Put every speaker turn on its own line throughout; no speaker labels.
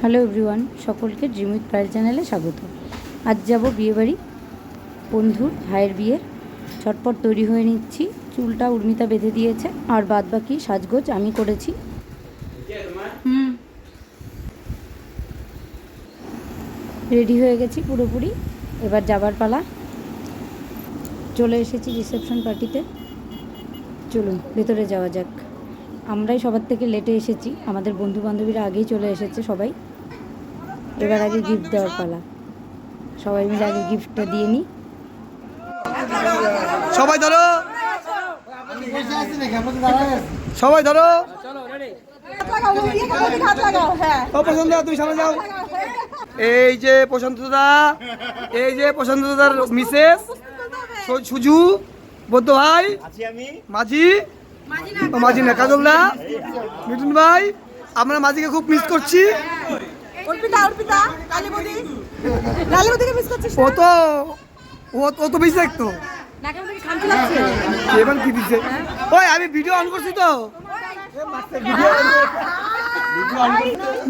Hello everyone, সকলকে dream with চ্যানেলে স্বাগত। আজ যাব বিয়েবাড়ি। বন্ধুর ভাইয়ের বিয়ের ছটপট তৈরি হয়ে নিচ্ছি। চুলটা উর্মিতা বেঁধে দিয়েছে। আর বাদ বাকি সাজগোজ আমি করেছি। হুম। রেডি হয়ে গেছি পুরোপুরি। এবার যাবার পালা। চলে এসেছি রিসেপশন পার্টিতে। চলুন, ভেতরে যাওয়া যাক। আমরাই সবার থেকে লেটে এসেছি। আমাদের বন্ধু বান্ধবীরা আগেই চলে এসেছে সবাই। এবার আগে গিফট দেওয়ার পালা। সবাই মিলে আগে গিফটটা দিয়ে নিই
সবাই ধরো। সবাই ধরো। ও প্রশান্ত দা, তুমি সামনে যাও। এই যে প্রশান্ত দা এই যে প্রশান্ত দাদার মিসেস সুজু বৌদ্ধ ভাই মাঝি। মাঝি না কাজল দা মিঠুন ভাই আমরা মাঝিকে খুব মিস করছি।
অর্পিতা অর্পিতা কালীবদি কালীবদিকে মিস করছিস
ও তো ও তো বেশি দেখতো। এবার কি দিছে? ওই আমি ভিডিও অন করছি তো।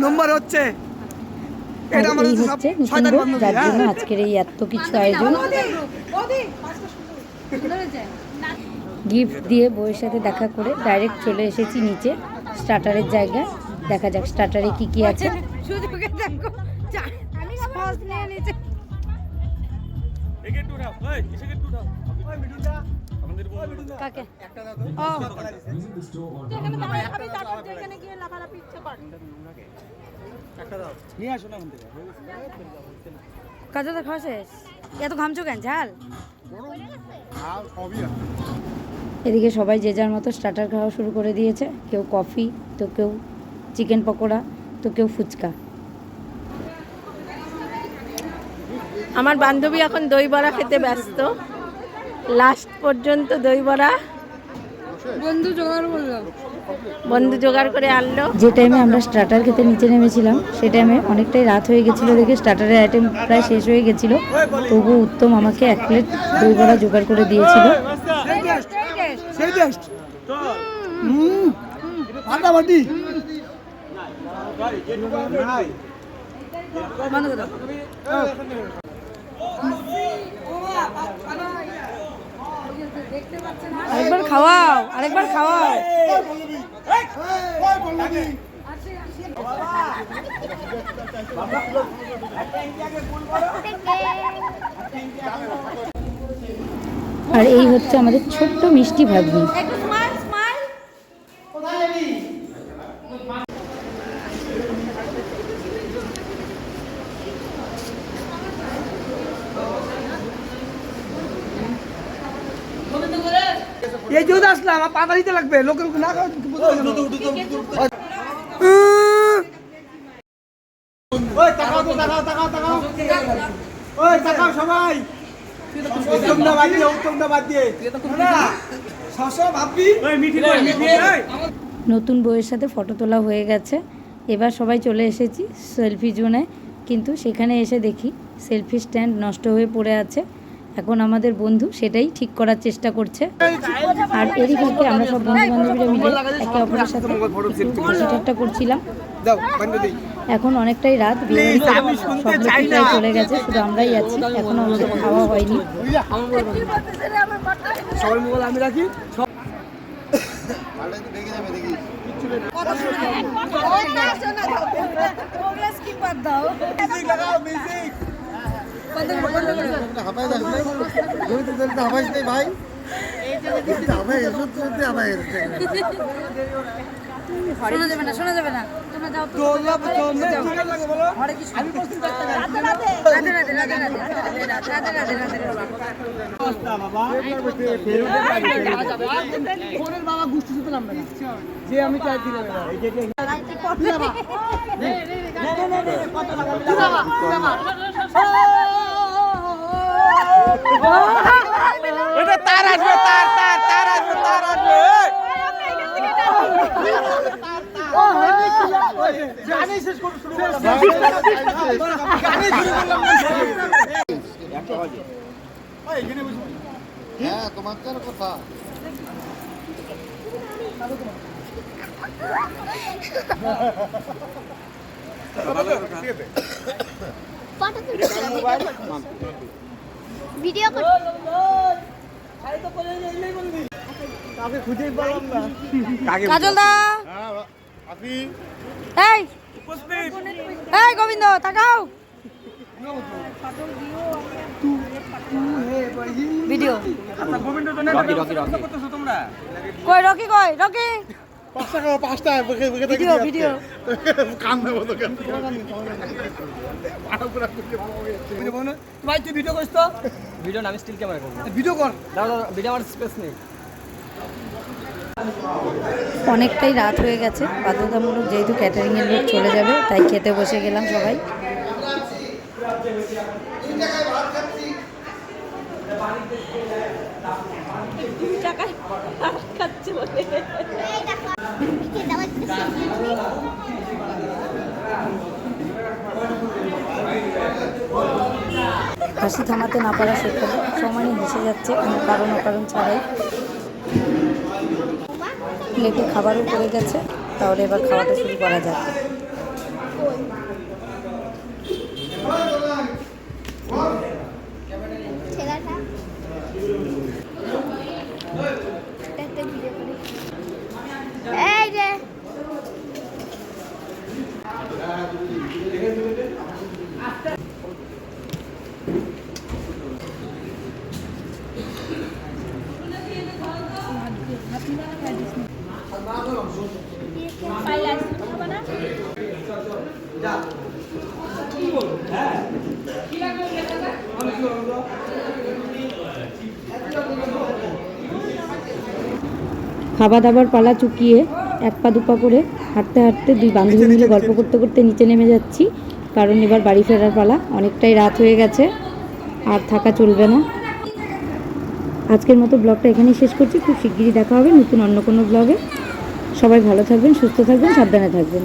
নম্বর হচ্ছে এটা
হচ্ছে যার
হ্যাঁ?
জন্য আজকের এই এত কিছু আয়োজন। গিফট দিয়ে বইয়ের সাথে দেখা করে ডাইরেক্ট চলে এসেছি নিচে স্টার্টারের জায়গা দেখা যাক স্টার্টারে কি কি আছে। কাজ তো। খাওয়া শেষ? এত ঘামছো কেন? ঝাল? এদিকে সবাই যে যার মতো স্টার্টার খাওয়া শুরু করে দিয়েছে। কেউ কফি তো কেউ চিকেন পকোড়া তো কেউ ফুচকা।
আমার বান্ধবী এখন দই বড়া খেতে ব্যস্ত। লাস্ট পর্যন্ত দই বড়া। বন্ধু জোগাড় করল। বন্ধু জোগাড় করে আনলো।
যে টাইমে আমরা স্টার্টার খেতে নিচে নেমেছিলাম সে টাইমে অনেকটাই রাত হয়ে গেছিল দেখে স্টার্টারের আইটেম প্রায় শেষ হয়ে গেছিল। তবু উত্তম আমাকে এক প্লেট দই বড়া জোগাড় করে দিয়েছিল।
টেস্ট হুম ফাটাফাটি
আরেকবার খাওয়াও আরেকবার খাওয়াও আর এই হচ্ছে আমাদের ছোট্ট মিষ্টি ভাগ্নি।
এই যে আসলাম আমার পাতা দিতে লাগবে লোকের না খাওয়া ওই তাকাও তাকাও তাকাও তাকাও। ওই তাকাও সবাই।
নতুন বইয়ের সাথে ফটো তোলা হয়ে গেছে। এবার সবাই চলে এসেছি সেলফি জোনে। কিন্তু সেখানে এসে দেখি সেলফি স্ট্যান্ড নষ্ট হয়ে পড়ে আছে। এখন আমাদের বন্ধু সেটাই ঠিক করার চেষ্টা করছে। আর এরই ফাঁকে আমরা সব বন্ধু বান্ধবীরা মিলে একে অপরের সাথে একটু হাসি ঠাট্টা করছিলাম।
দাও বন্ধ দিই।
এখন অনেকটাই রাত বিয়ে বাড়িতে সব লোকই প্রায় চলে গেছে শুধু আমরাই আছি এখনও আমাদের খাওয়া হয়নি।
সবার ভাই
শোনা যাবে না শোনা যাবে না তোমরা যাও
যে আমি চাই দিলাম কত টাকা আসবে তার তার তার আসবে তার আসবে
হ্যাঁ তোমার কথা ভিডিও
কাজল দা এই! এই গোবিন্দ তাকাও! ভিডিও। কই রকি কই? রকি! Video video.
ভাই তুই ভিডিও করিস তো?
ভিডিও আমি স্টিল ক্যামেরা করব।
ভিডিও কর।
দাঁড়া ভিডিও আমার স্পেস নেই।
অনেকটাই রাত হয়ে গেছে। বাধ্যতামূলক যেহেতু ক্যাটারিংয়ের লোক চলে যাবে তাই খেতে বসে গেলাম সবাই। হাসি থামাতে না পারা সত্যি সমানে হেসে যাচ্ছে কোনো কারণ অকারণ ছাড়াই। প্লেটে খাবারও পড়ে গেছে, তাহলে এবার খাওয়াটা শুরু করা যাক
ছেলেটা একটা ভিডিও করি এই যে
খাওয়া দাবার পালা চুকিয়ে এক পা দুপা করে হাঁটতে হাঁটতে দুই বান্ধবী মিলে গল্প করতে করতে নিচে নেমে যাচ্ছি। কারণ এবার বাড়ি ফেরার পালা অনেকটাই রাত হয়ে গেছে, আর থাকা চলবে না। আজকের মতো ব্লগটা এখানেই শেষ করছি। খুব শিগগিরই দেখা হবে নতুন অন্য কোনো ব্লগে। সবাই ভালো থাকবেন, সুস্থ থাকবেন, সাবধানে থাকবেন।